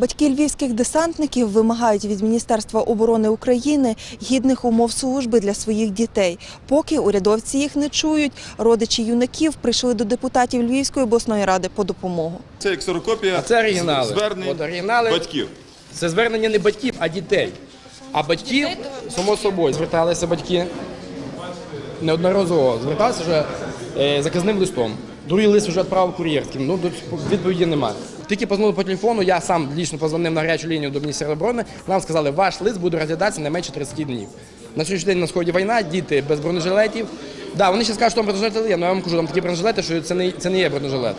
Батьки львівських десантників вимагають від Міністерства оборони України гідних умов служби для своїх дітей. Поки урядовці їх не чують, родичі юнаків прийшли до депутатів Львівської обласної ради по допомогу. Це як сорокопія А це оригінали. звернень От оригінали. батьків. Це звернення не батьків, а дітей. А батьків, само собою, зверталися батьки неодноразово зверталися вже е, заказним листом. Другий лист вже відправив кур'єрським. Ну, до- відповіді немає. Тільки позвонили по телефону, я сам лічно позвонив на гарячу лінію до Міністерства оборони. Нам сказали, ваш лист буде розглядатися не менше 30 днів. На сьогоднішній день на сході війна, діти без бронежилетів. Да, вони ще скажуть, що там бронежилети є, але я вам кажу, там такі бронежилети, що це не, це не є бронежилет.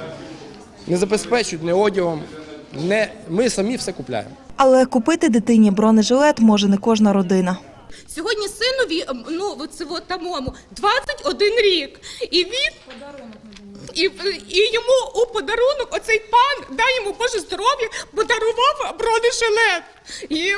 Не забезпечують не одягом, не, ми самі все купляємо. Але купити дитині бронежилет може не кожна родина. Сьогодні синові, ем, ну от тамому, 21 рік. І він і, і йому у подарунок оцей пан, дай йому Боже здоров'я, подарував бронежилет. І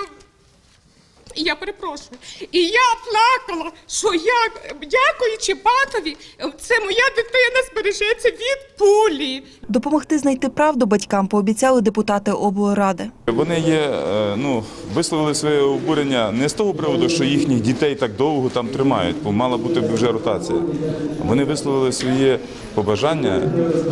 і я перепрошую. І я плакала, що я, дякуючи панові, це моя дитина збережеться від пулі. Допомогти знайти правду батькам пообіцяли депутати облради. Вони є, е, ну, висловили своє обурення не з того приводу, що їхніх дітей так довго там тримають, бо мала бути вже ротація. Вони висловили своє побажання,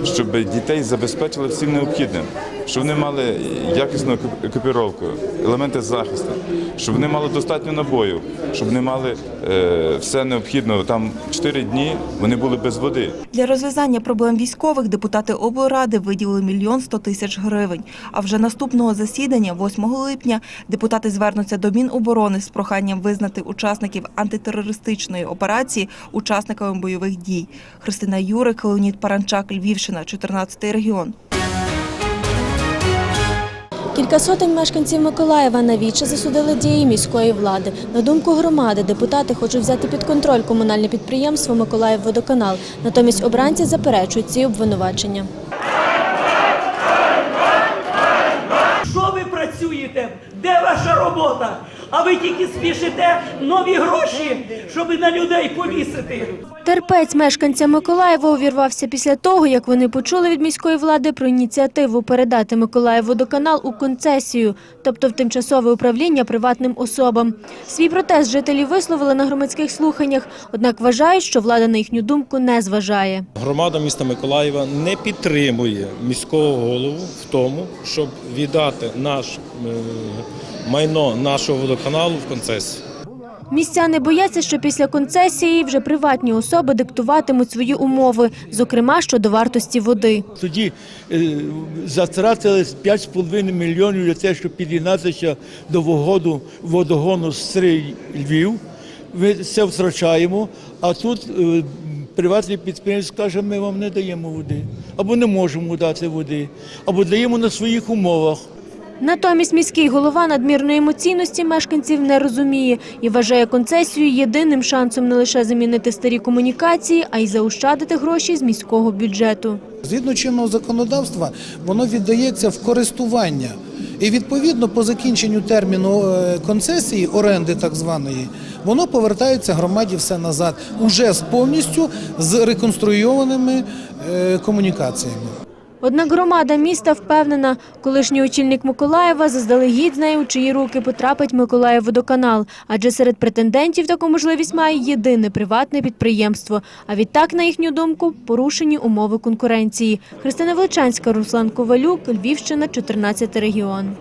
щоб дітей забезпечили всім необхідним, щоб вони мали якісну екіп- екіпіровку, елементи захисту, щоб вони мали достатньо набоїв, щоб вони мали е, все необхідне. Там 4 дні вони були без води. Для розв'язання проблем військових депутати облради виділили мільйон сто тисяч гривень. А вже наступного засідання, 8 липня, депутати звернуться до Міноборони з проханням визнати учасників антитерористичної операції учасниками бойових дій. Христина Юрик, Леонід Паранчак, Львівщина, 14 регіон. Кілька сотень мешканців Миколаєва навіче засудили дії міської влади. На думку громади, депутати хочуть взяти під контроль комунальне підприємство «Миколаївводоканал». Натомість обранці заперечують ці обвинувачення. А ви тільки спішите нові гроші, щоб на людей повісити. Терпець мешканця Миколаєва увірвався після того, як вони почули від міської влади про ініціативу передати Миколаївводоканал у концесію, тобто в тимчасове управління приватним особам. Свій протест жителі висловили на громадських слуханнях, однак вважають, що влада на їхню думку не зважає. Громада міста Миколаєва не підтримує міського голову в тому, щоб віддати наш е, майно нашого водоканалу в концесію. Містяни бояться, що після концесії вже приватні особи диктуватимуть свої умови, зокрема щодо вартості води. Тоді е, затратили 5,5 мільйонів для того, щоб під'єднатися до вогоду, водогону Стрий Львів. Ми це втрачаємо, а тут е, приватний підприємець каже, ми вам не даємо води, або не можемо дати води, або даємо на своїх умовах. Натомість міський голова надмірної емоційності мешканців не розуміє і вважає концесію єдиним шансом не лише замінити старі комунікації, а й заощадити гроші з міського бюджету. Згідно чинного законодавства, воно віддається в користування. І відповідно по закінченню терміну е, концесії, оренди так званої, воно повертається громаді все назад, уже з повністю з реконструйованими е, комунікаціями. Однак громада міста впевнена, колишній очільник Миколаєва заздалегідь знає, у чиї руки потрапить Миколаївводоканал, адже серед претендентів таку можливість має єдине приватне підприємство. А відтак, на їхню думку, порушені умови конкуренції. Христина Величанська, Руслан Ковалюк, Львівщина, 14 регіон.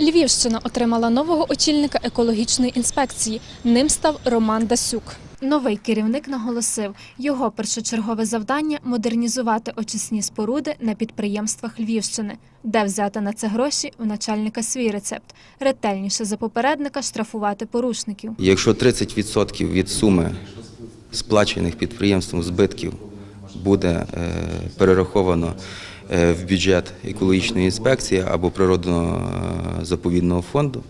Львівщина отримала нового очільника екологічної інспекції. Ним став Роман Дасюк. Новий керівник наголосив, його першочергове завдання модернізувати очисні споруди на підприємствах Львівщини, де взяти на це гроші у начальника свій рецепт, ретельніше за попередника штрафувати порушників. Якщо 30% від суми сплачених підприємством збитків буде е, перераховано е, в бюджет екологічної інспекції або природно-заповідного фонду,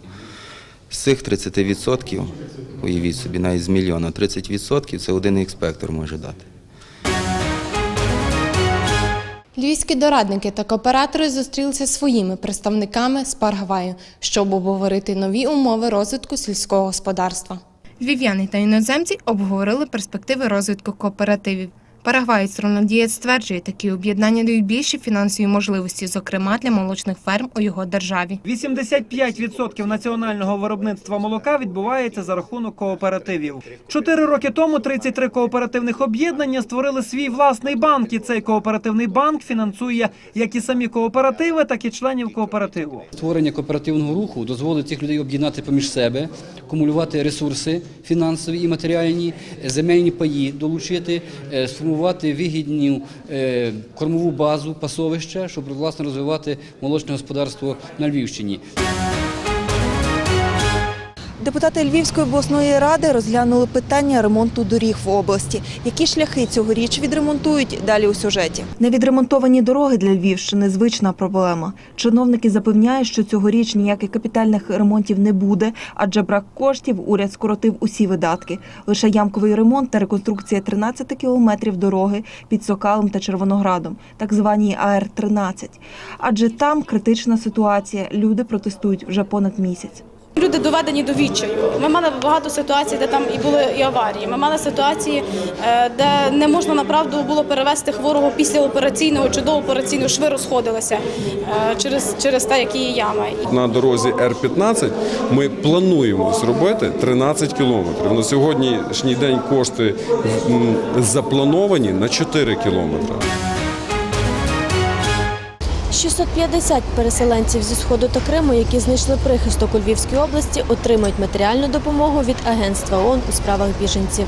з цих 30%, уявіть собі, навіть з мільйона, 30% це один інспектор може дати. Львівські дорадники та кооператори зустрілися зі своїми представниками з Парагваю, щоб обговорити нові умови розвитку сільського господарства. Львів'яни та іноземці обговорили перспективи розвитку кооперативів. Парагваєць Рональд Дієць стверджує, такі об'єднання дають більші фінансові можливості, зокрема для молочних ферм у його державі. 85% національного виробництва молока відбувається за рахунок кооперативів. Чотири роки тому 33 кооперативних об'єднання створили свій власний банк, і цей кооперативний банк фінансує як і самі кооперативи, так і членів кооперативу. Створення кооперативного руху дозволить цих людей об'єднати поміж себе, кумулювати ресурси фінансові і матеріальні, земельні паї долучити, е, сформувати вигідну е, кормову базу, пасовища, щоб власне розвивати молочне господарство на Львівщині. Депутати Львівської обласної ради розглянули питання ремонту доріг в області. Які шляхи цьогоріч відремонтують далі у сюжеті? Невідремонтовані дороги для Львівщини звична проблема. Чиновники запевняють, що цьогоріч ніяких капітальних ремонтів не буде, адже брак коштів уряд скоротив усі видатки. Лише ямковий ремонт та реконструкція 13 кілометрів дороги під Сокалом та Червоноградом, так званій АР-13. Адже там критична ситуація. Люди протестують вже понад місяць. Люди доведені до відчаю. Ми мали багато ситуацій, де там і були і аварії. Ми мали ситуації, е, де не можна направду було перевести хворого після операційного чи до операційного шви розходилися е, через, через те, які є ями. На дорозі Р-15 ми плануємо зробити 13 кілометрів. На сьогоднішній день кошти заплановані на 4 кілометри. 650 переселенців зі сходу та Криму, які знайшли прихисток у Львівській області, отримають матеріальну допомогу від агентства ООН у справах біженців.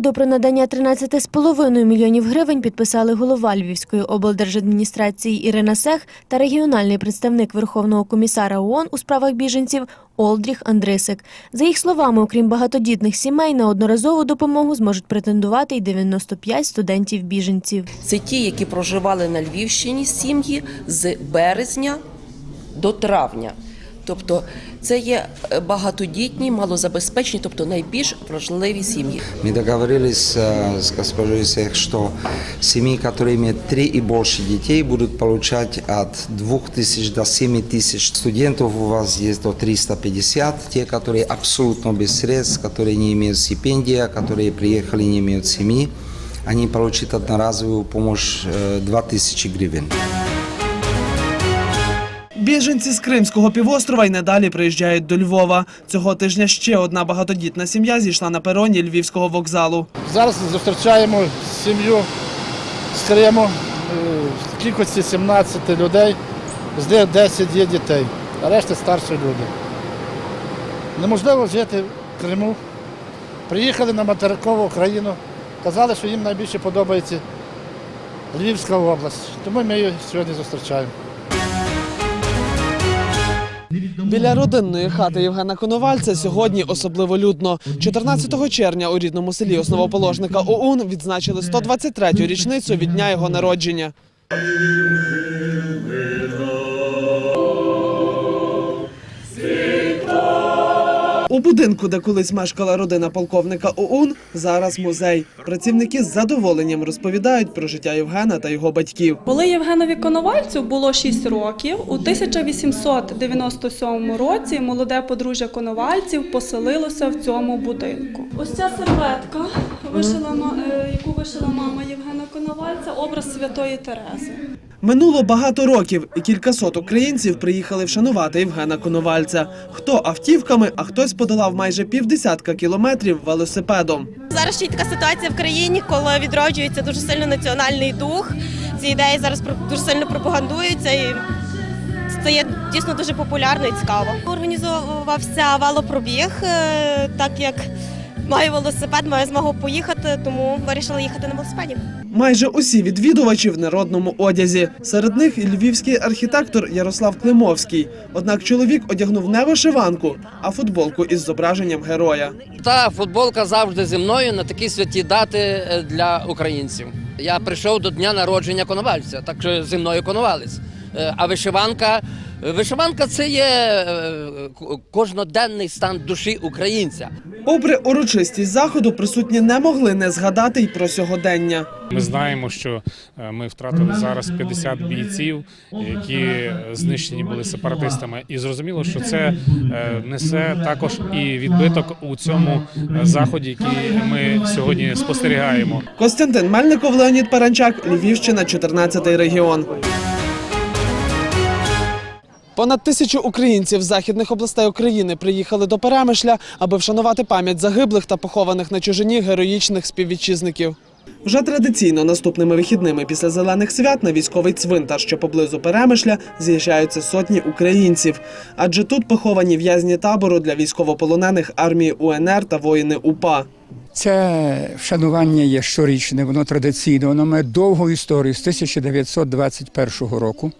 Угоду про надання 13,5 мільйонів гривень підписали голова Львівської облдержадміністрації Ірина Сех та регіональний представник Верховного комісара ООН у справах біженців Олдріх Андрисик. За їх словами, окрім багатодітних сімей, на одноразову допомогу зможуть претендувати й 95 студентів-біженців. Це ті, які проживали на Львівщині сім'ї з березня до травня. Тобто це є е, багатодітні, малозабезпечені, тобто найбільш вражливі сім'ї. Мы договорились э, с госпожой Сех, что семьи, которые имеют три и больше детей, будут получать от 2000 до 7000 студентов. У вас есть до 350. Те, которые абсолютно без средств, которые не имеют стипендия, которые приехали, не имеют семьи, они получат одноразовую помощь э, 2000 гривен. Біженці з Кримського півострова й надалі приїжджають до Львова. Цього тижня ще одна багатодітна сім'я зійшла на пероні Львівського вокзалу. Зараз зустрічаємо сім'ю з Криму е, в кількості 17 людей, з них 10 є дітей, а решта старші люди. Неможливо жити в Криму. Приїхали на материкову Україну, казали, що їм найбільше подобається Львівська область. Тому ми її сьогодні зустрічаємо. Біля родинної хати Євгена Коновальця сьогодні особливо людно. 14 червня у рідному селі основоположника ОУН відзначили 123-ю річницю від дня його народження. У будинку, де колись мешкала родина полковника ОУН, зараз музей. Працівники з задоволенням розповідають про життя Євгена та його батьків. Коли Євгенові Коновальцю було 6 років, у 1897 році молоде подружжя Коновальців поселилося в цьому будинку. Ось ця серветка, вишила, ма- е, яку вишила мама Євгена Коновальця, образ святої Терези. Минуло багато років, і кількасот українців приїхали вшанувати Євгена Коновальця. Хто автівками, а хтось подолав майже півдесятка кілометрів велосипедом. Зараз ще й така ситуація в країні, коли відроджується дуже сильно національний дух. Ці ідеї зараз про- дуже сильно пропагандуються і це є дійсно дуже популярно і цікаво. Організовувався велопробіг, е, так як маю велосипед, маю змогу поїхати, тому вирішила їхати на велосипеді. Майже усі відвідувачі в народному одязі. Серед них і львівський архітектор Ярослав Климовський. Однак чоловік одягнув не вишиванку, а футболку із зображенням героя. Та футболка завжди зі мною на такі святі дати е, для українців. Я прийшов до дня народження Коновальця, так що зі мною Коновалець. Е, А вишиванка, вишиванка це є е, к- кожноденний стан душі українця. Попри урочистість заходу, присутні не могли не згадати й про сьогодення. Ми знаємо, що е, ми втратили зараз 50 бійців, які знищені були сепаратистами, і зрозуміло, що це несе також і відбиток у цьому заході, який ми сьогодні спостерігаємо. Костянтин Мельников, Леонід Паранчак, Львівщина, 14 регіон. Понад тисячу українців з західних областей України приїхали до Перемишля, аби вшанувати пам'ять загиблих та похованих на чужині героїчних співвітчизників. Вже традиційно наступними вихідними після зелених свят на військовий цвинтар, що поблизу Перемишля, з'їжджаються сотні українців. Адже тут поховані в'язні табору для військовополонених армії УНР та воїни УПА. Це вшанування є щорічне, воно традиційне, воно має довгу історію з 1921 року.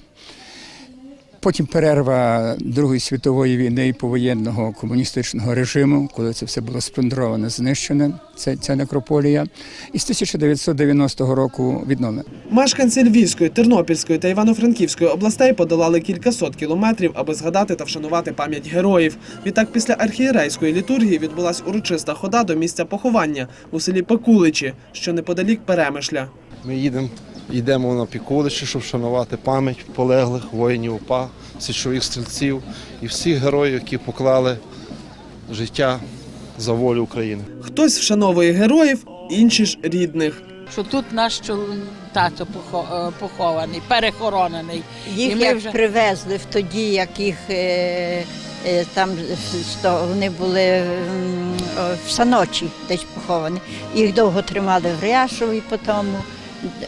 Потім перерва Другої світової війни і повоєнного комуністичного режиму, коли це все було сплюндроване, знищене, це, ця некрополія. І з 1990 року відновлено. Мешканці Львівської, Тернопільської та Івано-Франківської областей подолали кількасот кілометрів, аби згадати та вшанувати пам'ять героїв. Відтак, після архієрейської літургії відбулась урочиста хода до місця поховання у селі Пекуличі, що неподалік Перемишля. Ми їдемо, йдемо на Пікуличі, щоб вшанувати пам'ять полеглих воїнів УПА, січових стрільців і всіх героїв, які поклали життя за волю України. Хтось вшановує героїв, інші ж рідних. що тут наш тато похо- е, похований, перехоронений. Їх І ми як вже- привезли в тоді, як їх е, е, там що вони були в Саночі десь поховані. Їх довго тримали в Ряшові потім,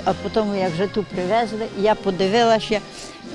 а потім, як вже тут привезли, я подивилася,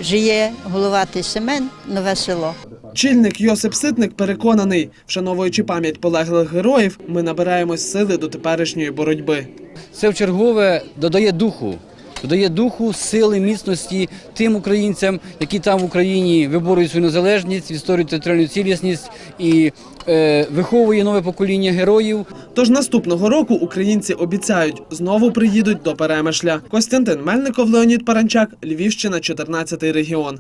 жиє головатий Семен, нове село. Чільник Йосип Ситник переконаний, вшановуючи пам'ять полеглих героїв, ми набираємось сили до теперішньої боротьби. Це вчергове додає духу, додає духу, сили, міцності тим українцям, які там в Україні виборюють свою незалежність, відстоюють територіальну цілісність і е, виховує нове покоління героїв. Тож наступного року українці обіцяють знову приїдуть до Перемишля. Костянтин Мельников, Леонід Паранчак, Львівщина, 14 регіон.